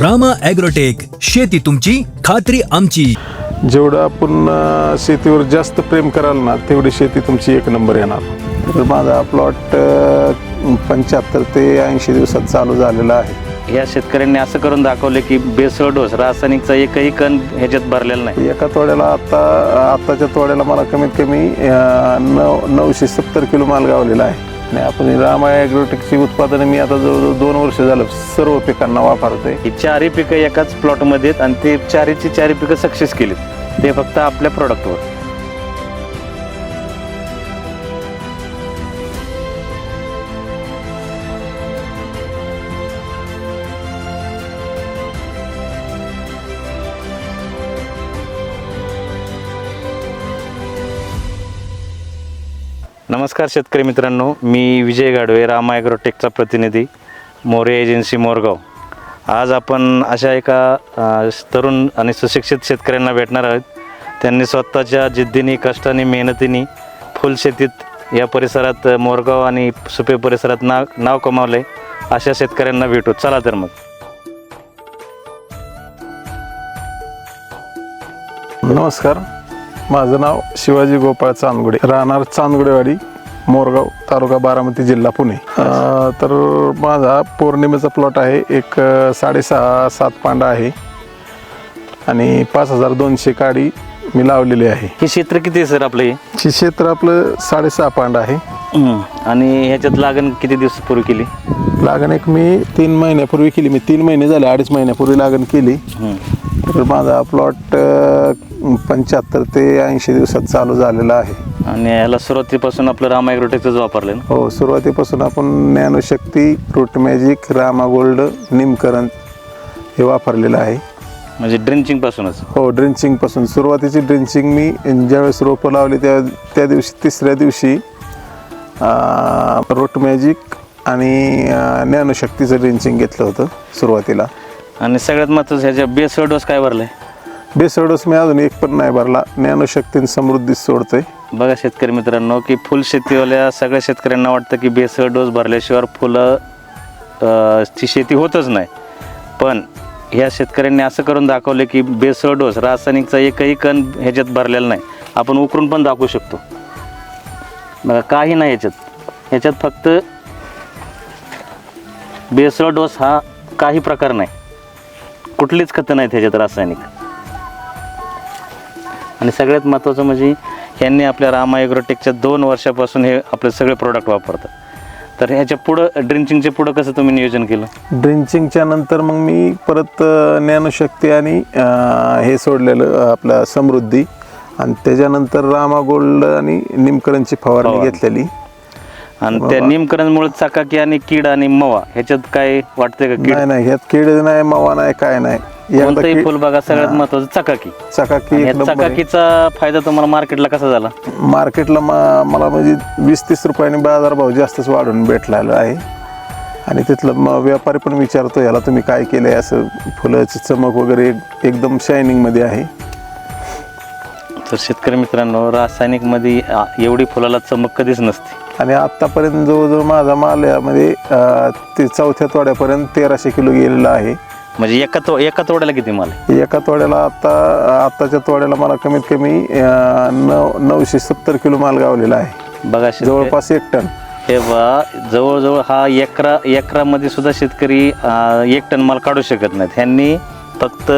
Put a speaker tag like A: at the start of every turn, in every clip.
A: Rama agrotech शेती तुमची खात्री आमची.
B: जेवढं आपण अ, शेतीवर जास्त प्रेम कराल ना तेवढी शेती तुमची एक नंबर येणार. तर माझा प्लॉट पंच्याहत्तर ते ऐंशी दिवसात चालू झालेला आहे.
C: या शेतकऱ्यांनी असं करून दाखवले की बेसळ डोस रासायनिकचा एकही कण ह्याच्यात भरलेला नाही.
B: एका तोड्याला आता आताच्या तोड्याला मला कमीत कमी अ, नऊ नऊशे सत्तर किलो माल गावलेला आहे. आणि आपण रामा ॲग्रोटेकची उत्पादनं मी आता जवळजवळ दोन वर्ष झालं सर्व पिकांना वापरतोय.
C: ही चारही पिकं एकाच प्लॉटमध्ये आहेत आणि ते चारीची चारी पिकं सक्सेस केलीत. ते फक्त आपल्या प्रॉडक्टवर नमस्कार शेतकरी मित्रांनो मी विजय गाडवे रामायग्रोटेकचा प्रतिनिधी मोरे एजन्सी मोरगाव. आज आपण अशा एका तरुण आणि सुशिक्षित शेतकऱ्यांना भेटणार आहोत. त्यांनी स्वतःच्या जिद्दीने कष्टाने मेहनतीने फुलशेतीत या परिसरात मोरगाव आणि सुपे परिसरात नाव नाव कमावले. अशा शेतकऱ्यांना भेटू. चला तर मग.
B: नमस्कार. माझं नाव शिवाजी गोपाळ चांदगुडे. राहणार चांदगुडेवाडी मोरगाव तालुका बारामती जिल्हा पुणे. तर माझा पौर्णिमेचा प्लॉट आहे एक साडेसहा सात पांडा आहे. आणि पाच हजार दोनशे काडी मी लावलेली आहे.
C: हे क्षेत्र किती आहे सर आपलं हे?
B: हे क्षेत्र आपलं साडेसहा पांडा आहे.
C: आणि ह्याच्यात लागण किती दिवसापूर्वी केली?
B: लागण एक मी तीन महिन्यापूर्वी केली. मी तीन महिने झाले अडीच महिन्यापूर्वी लागण केली. तर माझा प्लॉट पंच्याहत्तर ते ऐंशी दिवसात चालू झालेला आहे.
C: आणि ह्याला सुरुवातीपासून आपलं रामा ॲग्रोटेकच वापरलं ना?
B: हो सुरुवातीपासून आपण नॅनोशक्ती रूट मॅजिक रामा गोल्ड निमकरण हे वापरलेलं आहे.
C: म्हणजे ड्रिंचिंगपासूनच
B: हो ड्रिंचिंगपासून. सुरुवातीची ड्रिंचिंग मी ज्यावेळेस रोपं लावली त्या त्या दिवशी तिसऱ्या दिवशी रूट मॅजिक आणि नॅनोशक्तीचं ड्रिंचिंग घेतलं होतं सुरुवातीला.
C: आणि सगळ्यात महत्त्वाचं ह्याच्या बेसळ डोस काय भरलाय?
B: बेसडोस मी अजून एक पण नाही भरला. नॅनोशक्तीने समृद्धी सोडतोय.
C: बघा शेतकरी मित्रांनो की फुल शेतीवाल्या सगळ्या शेतकऱ्यांना वाटतं की बेसळ डोस भरल्याशिवाय फुलं ची शेती होतच नाही. पण ह्या शेतकऱ्यांनी असं करून दाखवलं की बेसळ डोस रासायनिकचा एकही कण ह्याच्यात भरलेला नाही. आपण उकरून पण दाखवू शकतो. बघा काही नाही ह्याच्यात. ह्याच्यात फक्त बेसळ डोस हा काही प्रकार नाही. कुठलीच खतं नाहीत ह्याच्यात रासायनिक. आणि सगळ्यात महत्त्वाचं म्हणजे ह्यांनी आपल्या रामायग्रोटेकच्या दोन वर्षापासून हे आपले सगळे प्रोडक्ट वापरतात. तर ह्याच्या पुढं ड्रिंचिंगच्या पुढं कसं तुम्ही नियोजन केलं?
B: ड्रिंचिंगच्या नंतर मग मी परत ज्ञानशक्ती आणि अं, हे सोडलेलं अं, आपलं समृद्धी. आणि त्याच्यानंतर रामा गोल्ड आणि निमकरणची फवारणी. घेतलेली.
C: आणि त्या निमकरणमुळे चकाकी आणि कीड आणि मवा ह्याच्यात काय वाटतंय का कीड?
B: नाही नाही ह्यात किड नाही मावा नाही काय नाही.
C: कोणतंही फुल बघा सगळ्यात. महत्वाचं चकाकी.
B: चकाकी
C: या. चकाकीचा फायदा तुम्हाला मार्केटला कसा झाला?
B: मार्केटला मा- मला म्हणजे वीस तीस रुपयांनी बाजारभाव जास्तच वाढून भेटलेला आहे. आणि तिथलं म व्यापारी पण विचारतो याला तुम्ही काय केलं आहे असं फुलाची चमक वगैरे एक- एकदम शायनिंगमध्ये आहे.
C: तर शेतकरी मित्रांनो रासायनिकमध्ये आ, एवढी फुलाला चमक कधीच नसते.
B: आणि आत्तापर्यंत जवळजवळ माझा माल यामध्ये अं, ते चौथ्या तोड्यापर्यंत तेराशे किलो गेलेला आहे.
C: म्हणजे एका तो एका तोड्याला किती माल आहे?
B: एका तोड्याला आता आत्ताच्या तोड्याला मला कमीत कमी अं, नऊ नऊशे सत्तर किलो माल गावलेला आहे.
C: बघा शेतकरी
B: जवळपास एक टन.
C: हे बा जवळजवळ हा एकरा एकरामध्ये सुद्धा शेतकरी अं, एक टन माल काढू शकत नाहीत. ह्यांनी फक्त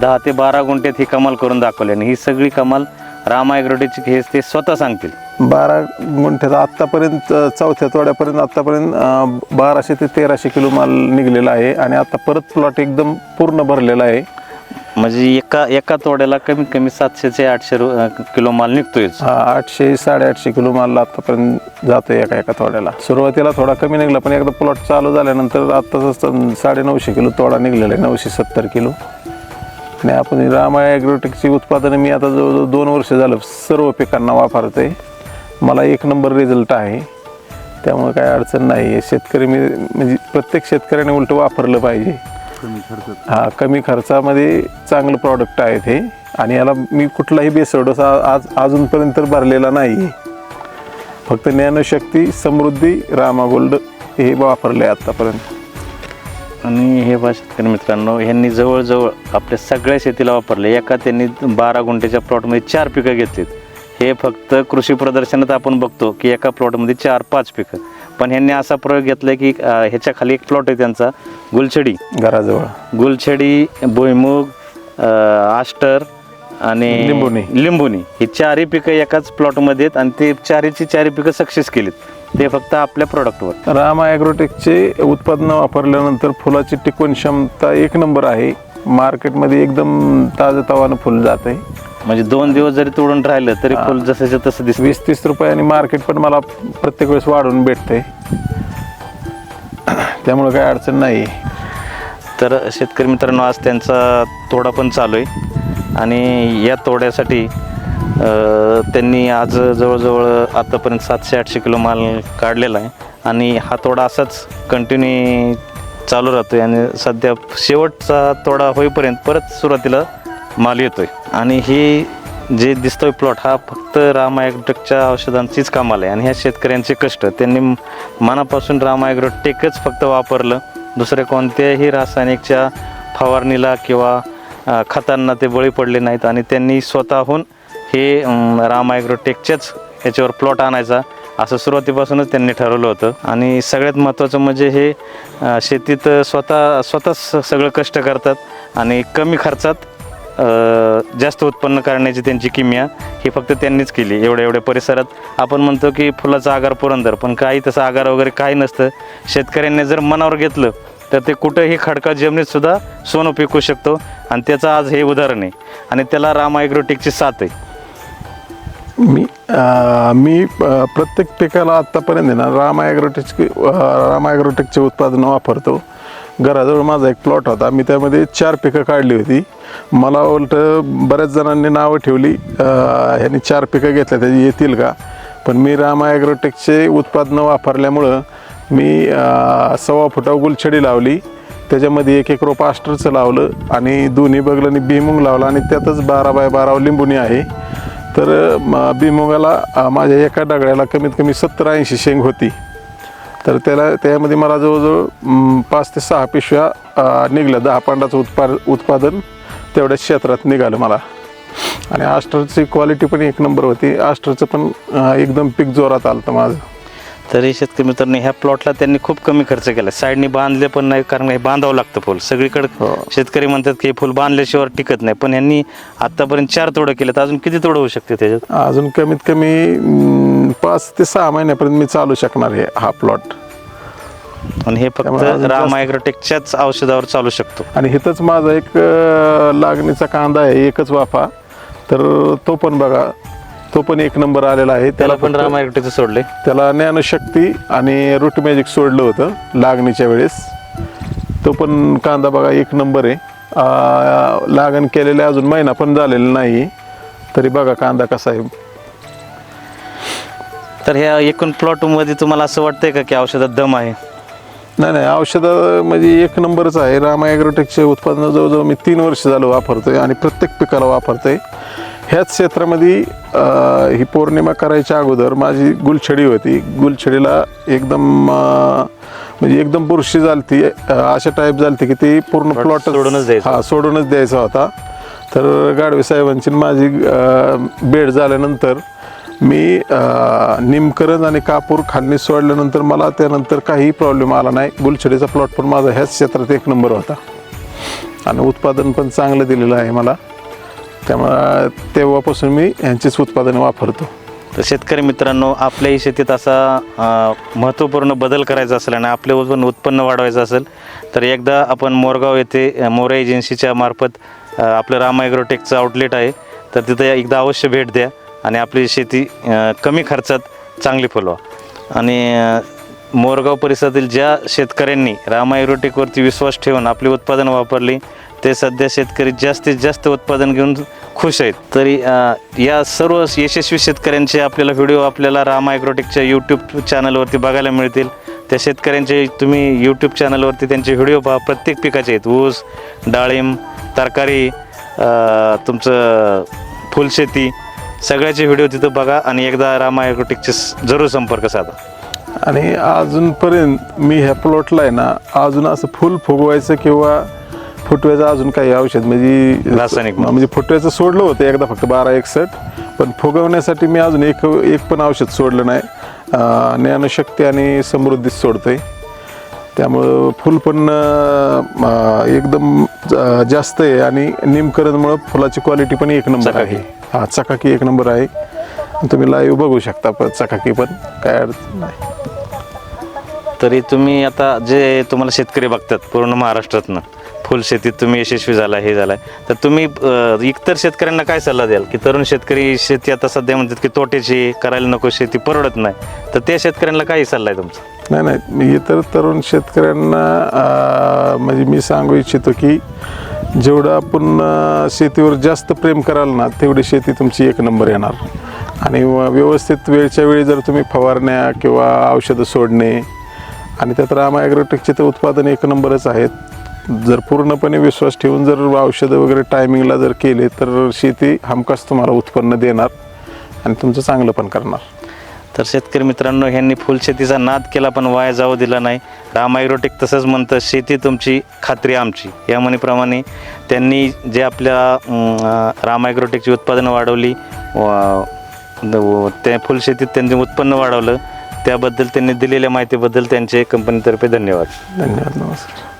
C: दहा ते बारा गुंठ्यात ही कमाल करून दाखवली आणि ही सगळी कमाल रामा ॲग्रोटेकची हे ते स्वतः सांगतील.
B: बारा गुंठ्यात आत्तापर्यंत चौथ्या तोड्यापर्यंत आत्तापर्यंत बाराशे ते तेराशे किलो माल निघलेला आहे आणि आता परत प्लॉट एकदम पूर्ण भरलेला आहे.
C: म्हणजे एका एका तोड्याला कमीत कमी सातशे ते आठशे किलो माल निघतोयच.
B: हा, आठशे साडेआठशे किलो माल आतापर्यंत जातो एका एका तोड्याला. सुरुवातीला थोडा कमी निघला पण एकदा प्लॉट चालू झाल्यानंतर आता साडे नऊशे किलो तोडा निघलेला आहे नऊशे सत्तर किलो. आणि आपण रामा ॲग्रोटेकची उत्पादनं मी आता जवळजवळ दोन वर्ष झालं सर्व पिकांना वापरते मला एक नंबर रिझल्ट आहे. त्यामुळे काही अडचण नाही आहे शेतकरी मी म्हणजे प्रत्येक शेतकऱ्याने उलटं वापरलं पाहिजे. हा कमी खर्चामध्ये चांगलं प्रॉडक्ट आहे ते आणि याला मी कुठलाही बेसडोस आज अजूनपर्यंत तर भरलेला नाही फक्त ज्ञानशक्ती समृद्धी रामा गोल्ड हे वापरले आतापर्यंत.
C: आणि हे बा शेतकरी मित्रांनो ह्यांनी जवळजवळ आपल्या सगळ्या शेतीला वापरले. एका त्यांनी बारा गुंठेच्या प्लॉटमध्ये चार पिकं घेतलीत. हे फक्त कृषी प्रदर्शनात आपण बघतो की एका प्लॉटमध्ये चार पाच पिकं. पण ह्यांनी असा प्रयोग घेतला की ह्याच्या खाली एक प्लॉट आहे त्यांचा गुलछडी.
B: घराजवळ.
C: गुलछडी भुईमुग आष्टर आणि
B: लिंबुणी.
C: लिंबुणी ही चारही पिकं एकाच प्लॉटमध्ये आहेत आणि ते चारीची चारही पिकं सक्सेस केलीत. ते फक्त आपल्या प्रॉडक्टवर
B: रामा ॲग्रोटेकचे उत्पादनं वापरल्यानंतर फुलाची टिकवण क्षमता एक नंबर आहे. मार्केटमध्ये एकदम ताजं तवानं फुल जात आहे
C: म्हणजे दोन दिवस जरी तोडून राहिलं तरी. फुल जसंच्या तसं दिसतं.
B: वीस तीस रुपयाने मार्केट पण मला प्रत्येक वेळेस वाढून भेटते त्यामुळे काही अडचण नाही.
C: तर शेतकरी मित्रांनो आज त्यांचा तोडा पण चालू आहे आणि या तोड्यासाठी त्यांनी आज जवळजवळ आतापर्यंत सातशे आठशे किलो माल काढलेला आहे. आणि हा तोडा असाच कंटिन्यू चालू राहतोय. आणि सध्या शेवटचा तोडा होईपर्यंत परत सुरुवातीला माल येतोय. आणि ही जे दिसतोय प्लॉट हा फक्त रामायग्रोटेकच्या औषधांचीच कामाला आहे. आणि ह्या शेतकऱ्यांचे कष्ट त्यांनी मनापासून रामायग्रोटेकच फक्त वापरलं. दुसऱ्या कोणत्याही रासायनिकच्या फवारणीला किंवा खतांना ते बळी पडले नाहीत. आणि त्यांनी स्वतःहून हे अम, याच्यावर प्लॉट आणायचा असं सुरुवातीपासूनच त्यांनी ठरवलं होतं. आणि सगळ्यात महत्त्वाचं म्हणजे हे शेतीत स्वतः स्वतःच सगळं कष्ट करतात आणि कमी खर्चात जास्त उत्पन्न करण्याची त्यांची किमिया ही फक्त त्यांनीच केली. एवढ्या एवढ्या परिसरात आपण म्हणतो की फुलाचा आगार पुरंदर पण काही तसं आगार वगैरे काही नसतं. शेतकऱ्यांनी जर मनावर घेतलं तर ते कुठंही खडका जमिनीत सुद्धा सोनं पिकू शकतो. आणि त्याचं आज हे उदाहरण आहे. आणि त्याला रामायग्रोटिकची ॲग्रोटेकची साथ आहे.
B: मी मी प्रत्येक पिकाला आत्तापर्यंत आहे ना राम ॲग्रोटेकचे राम ॲग्रोटेकचे उत्पादनं वापरतो. घराजवळ माझा एक प्लॉट होता. मी त्यामध्ये चार पिकं काढली होती. मला उलट बऱ्याच जणांनी नावं ठेवली. अं, ह्यांनी चार पिकं घेतल्या. त्याची येतील का? पण मी रामा ॲग्रोटेकचे उत्पादनं वापरल्यामुळं मी सव्वा फुटा गुलछडी लावली. त्याच्यामध्ये एक एक रोप आस्टरचं लावलं आणि दोन्ही बगलांनी भीमुंग लावला आणि त्यातच बारा बाय बारा लिंबुनी आहे. तर म- माझ्या एका दगड्याला कमीत कमी सत्तर ऐंशी शेंग होती. तर त्याला त्यामध्ये मला जवळजवळ पाच ते सहा पिशव्या निघल्या. दहा पांडाचं उत्पा उत्पादन तेवढ्या क्षेत्रात निघालं मला. आणि आस्टरची क्वालिटी पण एक नंबर होती. आस्टरचं पण एकदम पीक जोरात आलं होतं माझं.
C: तरी शेतकरी मित्रांनी ह्या प्लॉटला त्यांनी खूप कमी खर्च केला. साईडनी बांधले पण नाही कारण हे बांधावं लागतं फुल. सगळीकडे
B: हो.
C: शेतकरी म्हणतात की हे फुल बांधल्याशिवाय टिकत नाही. पण यांनी आतापर्यंत चार तोडं केलेत. अजून किती तोडं होऊ शकते त्याच्यात?
B: अजून कमीत कमी पाच ते सहा महिन्यापर्यंत मी चालू शकणार आहे हा प्लॉट
C: आणि हे फक्त
B: त्यामुळे अजून
C: राम ॲग्रोटेकच्याच औषधावर चालू शकतो.
B: आणि इथंच माझा एक अ, लागणीचा कांदा आहे एकच वाफा. तर तो पण बघा तो पण एक नंबर आलेला आहे.
C: त्याला पण
B: फक्त-
C: राम ॲग्रोटेकचं सोडले
B: त्याला ज्ञानशक्ती आणि रूट मॅजिक सोडलं होतं लागणीच्या वेळेस. तो पण कांदा बघा एक नंबर आहे. लागण केलेले अजून महिना पण झालेला नाही. तरी बघा कांदा कसा आहे.
C: तर ह्या एकूण प्लॉटमध्ये तुम्हाला असं वाटतंय का की औषधात दम आहे?
B: नाही नाही औषधं म्हणजे एक नंबरच आहे. रामा ॲग्रोटेकचे उत्पादनं जवळजवळ मी तीन वर्ष झालं वापरतोय आणि प्रत्येक पिकाला वापरतोय. ह्याच क्षेत्रामध्ये ही पौर्णिमा करायच्या अगोदर माझी गुलछडी होती. गुलछडीला एकदम म्हणजे एकदम बुरशी झालती अशा टाईप झालती की ती पूर्ण प्लॉट
C: सोडूनच द्यायचा.
B: हा सोडूनच द्यायचा होता. तर गाडवे साहेबांची माझी भेट झाल्यानंतर मी निमकरंज आणि कापूर खालनी सोडल्यानंतर मला त्यानंतर काही प्रॉब्लेम आला नाही. गुलछडीचा प्लॉट पण माझा ह्याच क्षेत्रात एक नंबर होता. आणि उत्पादन पण चांगलं दिलेलं आहे मला. त्यामुळं तेव्हापासून मी ह्यांचेच उत्पादनं वापरतो.
C: तर शेतकरी मित्रांनो आपल्याही शेतीत असा महत्त्वपूर्ण बदल करायचा असेल आणि आपले पण उत्पन्न वाढवायचं असेल तर एकदा आपण मोरगाव येथे अ, मोरे एजन्सीच्या मार्फत आपलं राम ॲग्रोटेकचं आउटलेट आहे. तर तिथं एकदा अवश्य भेट द्या. आणि आपली शेती कमी खर्चात चांगली फुलवा. आणि मोरगाव परिसरातील ज्या शेतकऱ्यांनी रामा ॲग्रोटेकवरती विश्वास ठेवून आपली उत्पादन वापरली ते सध्या शेतकरी जास्तीत जास्त उत्पादन घेऊन खुश आहेत. तरी या सर्व यशस्वी शेतकऱ्यांचे आपल्याला व्हिडिओ आपल्याला राम ॲग्रोटेकच्या यूट्यूब चॅनलवरती बघायला मिळतील. त्या शेतकऱ्यांचे तुम्ही यूट्यूब चॅनलवरती त्यांचे व्हिडिओ पहा. प्रत्येक पिकाचे आहेत. ऊस डाळिंब तरकारी तुमचं फुलशेती सगळ्याचे व्हिडिओ तिथं बघा आणि एकदा राम ॲग्रोटेकचे जरूर संपर्क साधा
B: आणि अजूनपर्यंत मी ह्या प्लॉटला आहे ना अजून असं फुल फुगवायचं किंवा फुटव्याचं अजून काही औषध म्हणजे
C: रासायनिक.
B: म्हणजे फुटव्याचं सोडलं होतं एकदा फक्त बारा एकसठ पण फुगवण्यासाठी मी अजून एक एक पण औषध सोडलं नाही ज्ञानशक्ती आणि समृद्धीच सोडतोय त्यामुळं फुल पण एकदम जास्त आहे आणि निमकरणमुळं फुलाची क्वालिटी पण एक नंबर. आहे हा चकाकी एक नंबर आहे. तुम्ही लाईव्ह बघू शकता पण चकाकी पण काय अडचण नाही.
C: तरी तुम्ही आता जे तुम्हाला शेतकरी बघतात पूर्ण महाराष्ट्रातनं फुल शेतीत तुम्ही यशस्वी झाला हे झालाय तर तुम्ही इतर शेतकऱ्यांना काय सल्ला द्याल? की तरुण शेतकरी शेती आता सध्या म्हणतात की तोट्याची करायला नको शेती परवडत नाही. तर त्या शेतकऱ्यांना काय सल्ला आहे तुमचा?
B: नाही नाही. मी इतर तरुण शेतकऱ्यांना म्हणजे मी सांगू इच्छितो की जेवढं आपण शेतीवर जास्त प्रेम कराल ना तेवढी शेती तुमची एक नंबर येणार. आणि व- व्यवस्थित वेळच्या वेळी जर तुम्ही फवारण्या किंवा औषधं सोडणे आणि त्यात रामा ॲग्रोटेकचे तर उत्पादन एक नंबरच आहेत. जर पूर्णपणे विश्वास ठेवून जर औषधं वगैरे टायमिंगला जर केले तर शेती हमखास तुम्हाला उत्पन्न देणार आणि तुमचं चांगलं पण करणार.
C: तर शेतकरी मित्रांनो ह्यांनी फुलशेतीचा नाद केला पण वाया जाऊ दिला नाही. राम तसंच म्हणतं शेती तुमची खात्री आमची. या म्हणीप्रमाणे त्यांनी जे आपल्या अं, राम उत्पादनं वाढवली व- त्या फुलशेतीत त्यांनी उत्पन्न वाढवलं त्याबद्दल त्यांनी दिलेल्या माहितीबद्दल त्यांचे कंपनीतर्फे धन्यवाद.
B: धन्यवाद नमस्कार.